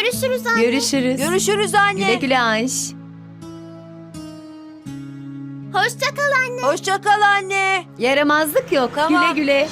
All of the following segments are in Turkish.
Görüşürüz anne. Görüşürüz. Görüşürüz anne. Güle güle Ayş. Hoşça kal anne. Hoşça kal anne. Yaramazlık yok. Tamam. Güle güle.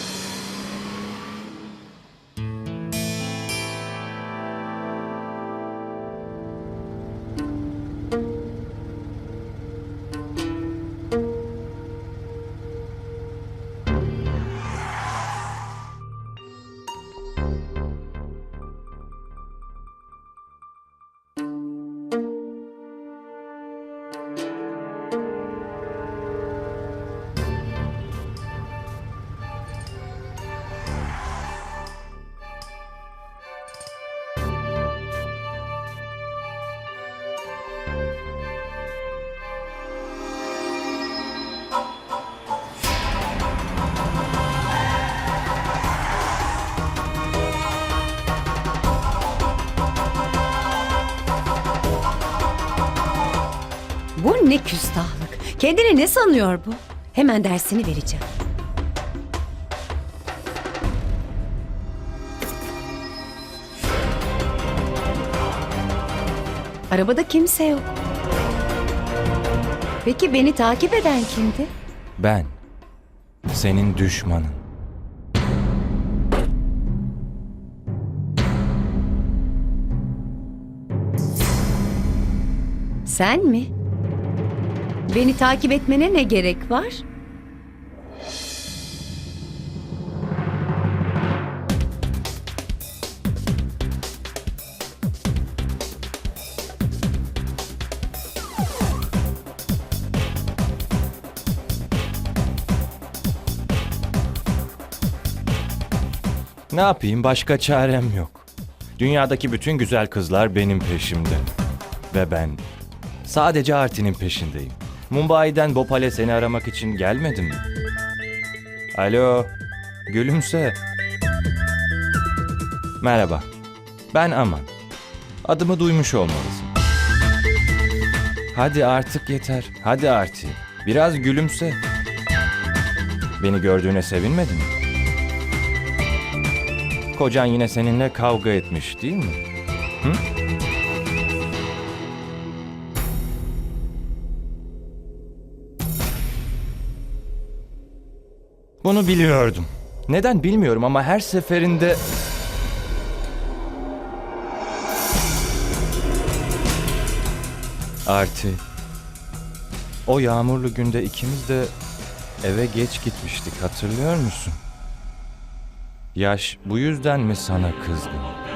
Bu ne küstahlık. Kendini ne sanıyor bu? Hemen dersini vereceğim. Arabada kimse yok. Peki beni takip eden kimdi? Ben. Senin düşmanın. Sen mi? Beni takip etmene ne gerek var? Ne yapayım başka çarem yok. Dünyadaki bütün güzel kızlar benim peşimde. Ve ben sadece Artin'in peşindeyim. Mumbai'den Bhopal'e seni aramak için gelmedim? Alo, gülümse. Merhaba, ben Aman. Adımı duymuş olmalısın. Hadi artık yeter. Hadi Arti. Biraz gülümse. Beni gördüğüne sevinmedin mi? Kocan yine seninle kavga etmiş değil mi? Hı? Bunu biliyordum. Neden bilmiyorum ama her seferinde... Artı. O yağmurlu günde ikimiz de eve geç gitmiştik hatırlıyor musun? Yaş bu yüzden mi sana kızgın?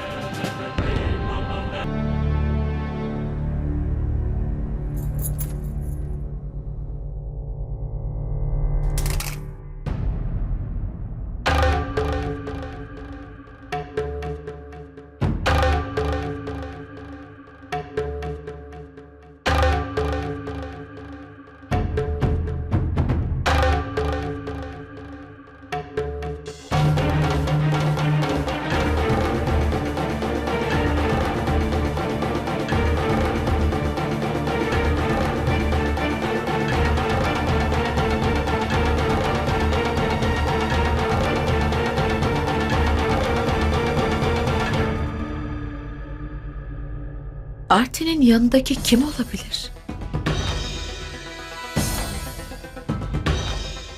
Artin'in yanındaki kim olabilir?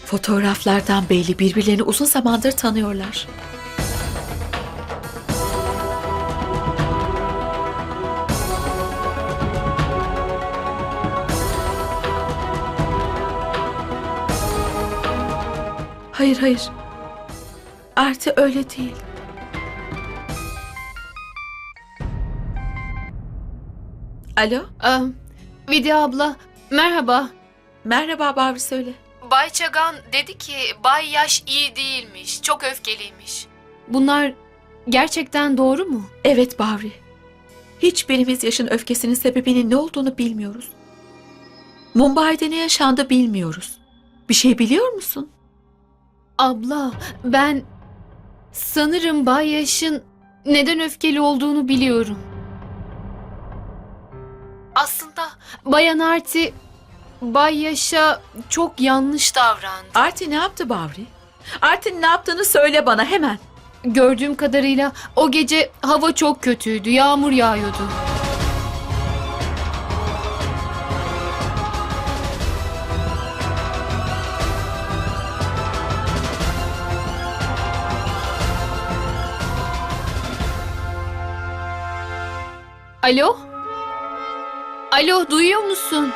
Fotoğraflardan belli birbirlerini uzun zamandır tanıyorlar. Hayır hayır. Arti öyle değil. Alo? Aa, Vidya abla, merhaba. Merhaba Bavri söyle. Bay Çagan dedi ki Bay Yaş iyi değilmiş, çok öfkeliymiş. Bunlar gerçekten doğru mu? Evet Bavri. Hiçbirimiz yaşın öfkesinin sebebinin ne olduğunu bilmiyoruz. Mumbai'de ne yaşandı bilmiyoruz. Bir şey biliyor musun? Abla, ben sanırım Bay Yaş'ın neden öfkeli olduğunu biliyorum. Aslında Bayan Arti Bay Yaş'a çok yanlış davrandı. Arti ne yaptı Bavri? Artin ne yaptığını söyle bana hemen. gördüğüm kadarıyla o gece hava çok kötüydü. Yağmur yağıyordu. Alo? Alo, duyuyor musun?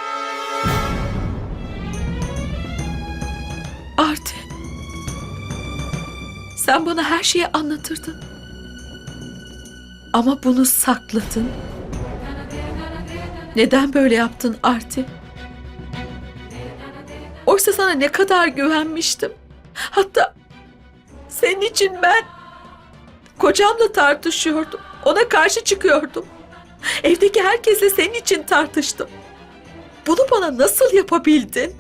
Arti. Sen bana her şeyi anlatırdın. Ama bunu sakladın. Neden böyle yaptın Arti? Oysa sana ne kadar güvenmiştim. Hatta senin için ben kocamla tartışıyordum. Ona karşı çıkıyordum. Evdeki herkesle senin için tartıştım. Bunu bana nasıl yapabildin?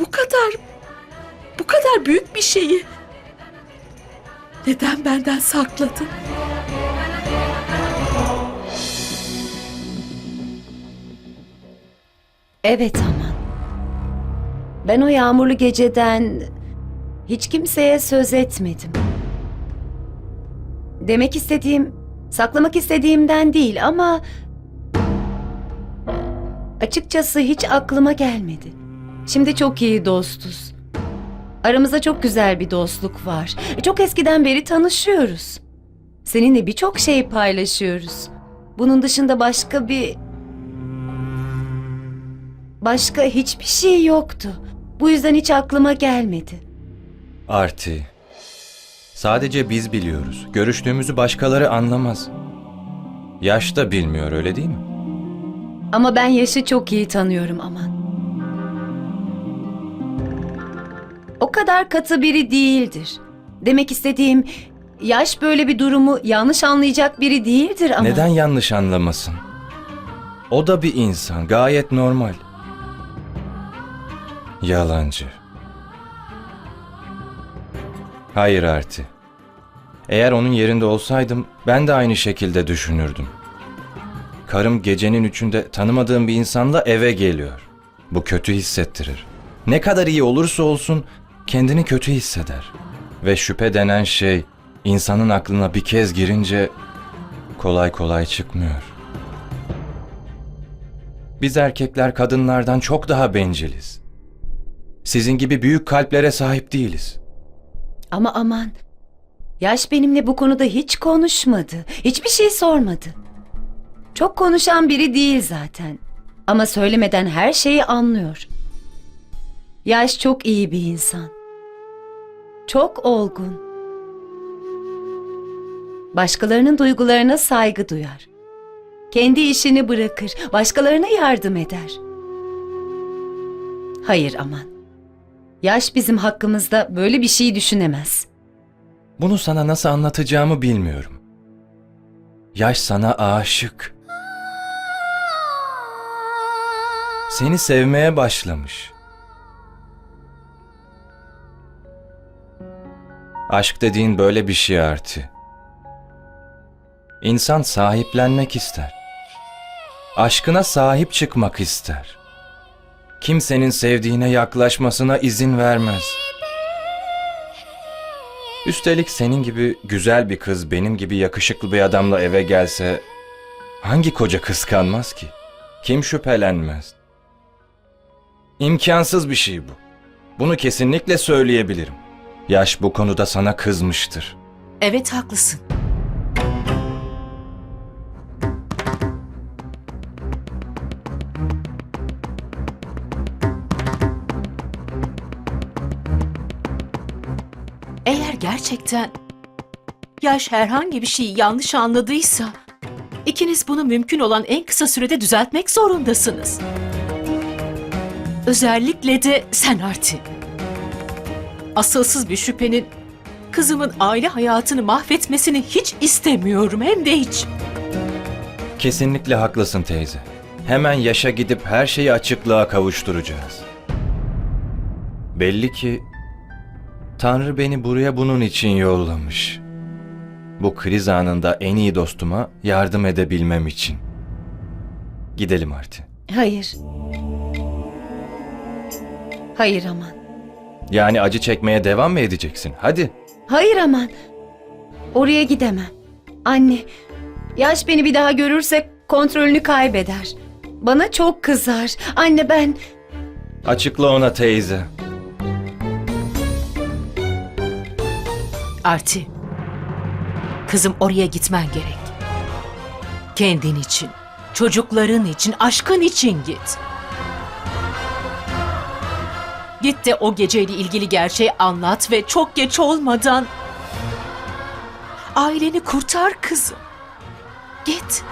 Bu kadar bu kadar büyük bir şeyi neden benden sakladın? Evet aman. Ben o yağmurlu geceden hiç kimseye söz etmedim. Demek istediğim, saklamak istediğimden değil ama açıkçası hiç aklıma gelmedi. Şimdi çok iyi dostuz. Aramızda çok güzel bir dostluk var. Çok eskiden beri tanışıyoruz. Seninle birçok şey paylaşıyoruz. Bunun dışında başka bir Başka hiçbir şey yoktu. Bu yüzden hiç aklıma gelmedi. Arti. Sadece biz biliyoruz. Görüştüğümüzü başkaları anlamaz. Yaş da bilmiyor öyle değil mi? Ama ben yaşı çok iyi tanıyorum aman. O kadar katı biri değildir. Demek istediğim yaş böyle bir durumu yanlış anlayacak biri değildir ama. Neden yanlış anlamasın? O da bir insan, gayet normal. Yalancı. Hayır Arti. Eğer onun yerinde olsaydım ben de aynı şekilde düşünürdüm. Karım gecenin üçünde tanımadığım bir insanla eve geliyor. Bu kötü hissettirir. Ne kadar iyi olursa olsun kendini kötü hisseder. Ve şüphe denen şey insanın aklına bir kez girince kolay kolay çıkmıyor. Biz erkekler kadınlardan çok daha benciliz. Sizin gibi büyük kalplere sahip değiliz. Ama aman. Yaş benimle bu konuda hiç konuşmadı. Hiçbir şey sormadı. Çok konuşan biri değil zaten. Ama söylemeden her şeyi anlıyor. Yaş çok iyi bir insan. Çok olgun. Başkalarının duygularına saygı duyar. Kendi işini bırakır, başkalarına yardım eder. Hayır aman. Yaş bizim hakkımızda böyle bir şey düşünemez. Bunu sana nasıl anlatacağımı bilmiyorum. Yaş sana aşık. Seni sevmeye başlamış. Aşk dediğin böyle bir şey Arti. İnsan sahiplenmek ister. Aşkına sahip çıkmak ister. Kimsenin sevdiğine yaklaşmasına izin vermez. Üstelik senin gibi güzel bir kız benim gibi yakışıklı bir adamla eve gelse hangi koca kıskanmaz ki? Kim şüphelenmez? İmkansız bir şey bu. Bunu kesinlikle söyleyebilirim. Yaş bu konuda sana kızmıştır. Evet haklısın. Gerçekten yaş herhangi bir şeyi yanlış anladıysa ikiniz bunu mümkün olan en kısa sürede düzeltmek zorundasınız. Özellikle de sen Arti. Asılsız bir şüphenin kızımın aile hayatını mahvetmesini hiç istemiyorum hem de hiç. Kesinlikle haklısın teyze. Hemen yaşa gidip her şeyi açıklığa kavuşturacağız. Belli ki Tanrı beni buraya bunun için yollamış. Bu kriz anında en iyi dostuma yardım edebilmem için. Gidelim Arti. Hayır. Hayır aman. Yani acı çekmeye devam mı edeceksin? Hadi. Hayır aman. Oraya gidemem. Anne, yaş beni bir daha görürse kontrolünü kaybeder. Bana çok kızar. Anne ben... Açıkla ona teyze. Arti. Kızım oraya gitmen gerek. Kendin için, çocukların için, aşkın için git. Git de o geceyle ilgili gerçeği anlat ve çok geç olmadan aileni kurtar kızım. Git.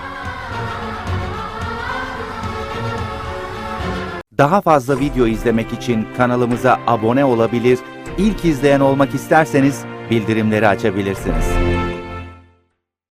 Daha fazla video izlemek için kanalımıza abone olabilir, ilk izleyen olmak isterseniz bildirimleri açabilirsiniz.